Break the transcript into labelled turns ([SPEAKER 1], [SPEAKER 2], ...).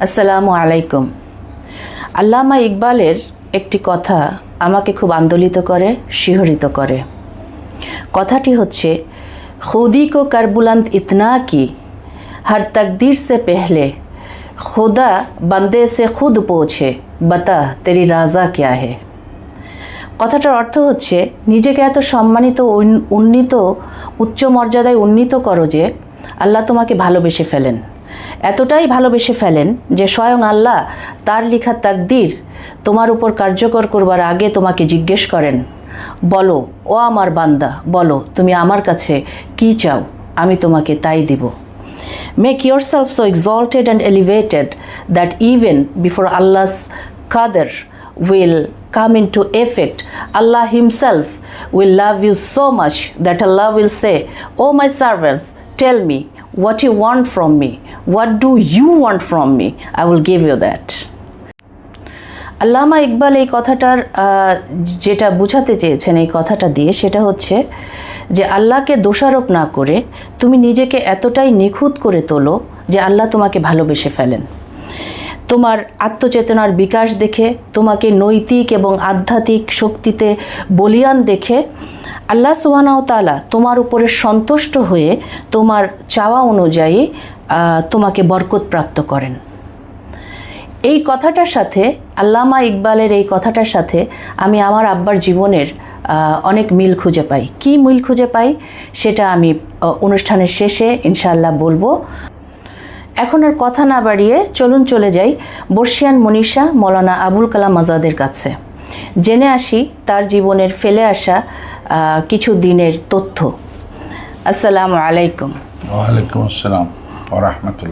[SPEAKER 1] আসসালামু আলাইকুম। আল্লামা ইকবালের একটি কথা আমাকে খুব আন্দোলিত করে, শিহরিত করে। কথাটি হচ্ছে, খুদি কো করবুলন্ত ইতনা কি? হর তকদির সে পেহলে। খুদা বন্দে সে খুদ পৌঁছে। বতা, তেরি রাজা ক্যা হে? কথাটার অর্থ হচ্ছে, নিজেকে এত সম্মানিত উন- উন্নীত, উচ্চ মর্যাদায় উন্নীত করো যে, আল্লাহ তোমাকে ভালোবেসে ফেলেন। এতটাই ভালোবেসে ফেলেন যে স্বয়ং আল্লাহ তার লিখা তাকদির তোমার উপর কার্যকর করবার আগে তোমাকে জিজ্ঞেস করেন, বলো, ও আমার বান্দা, বলো, তুমি আমার কাছে কি চাও? আমি তোমাকে তাই দিব। Make yourself so exalted and elevated that even before Allah Quader will come into effect Allah himself will love you so much that Allah will say O my servants tell me what you want from me. What do you want from me? I will give you that. আল্লামা ইকবাল এই কথাটার যেটা বোঝাতে চেয়েছেন এই কথাটা দিয়ে সেটা হচ্ছে যে আল্লাহকে দোষারোপ না করে তুমি নিজেকে এতটাই নিখুঁত করে তোলো যে আল্লাহ তোমাকে ভালোবেসে ফেলেন তোমার আত্মচেতনার বিকাশ দেখে, তোমাকে নৈতিক এবং আধ্যাত্মিক শক্তিতে বলিয়ান দেখে আল্লাহ সুবহানাহু তাআলা তোমার উপরে সন্তুষ্ট হয়ে তোমার চাওয়া অনুযায়ী তোমাকে বরকত প্রাপ্ত করেন। এই কথাটার সাথে, আল্লামা ইকবালের এই কথাটার সাথে আমি আমার আব্বার জীবনের অনেক মিল খুঁজে পাই। কি মিল খুঁজে পাই? সেটা আমি অনুষ্ঠানের শেষে ইনশাল্লাহ বলব। এখন আর কথা না বাড়িয়ে চলুন চলে যাই বর্ষিয়ান মনীষা মৌলানা আবুল কালাম আজাদের কাছে। জেনে আসি তার জীবনের ফেলে আসা কিছু দিনের তথ্য। আসসালামু আলাইকুম।
[SPEAKER 2] ওয়ালাইকুম আসসালাম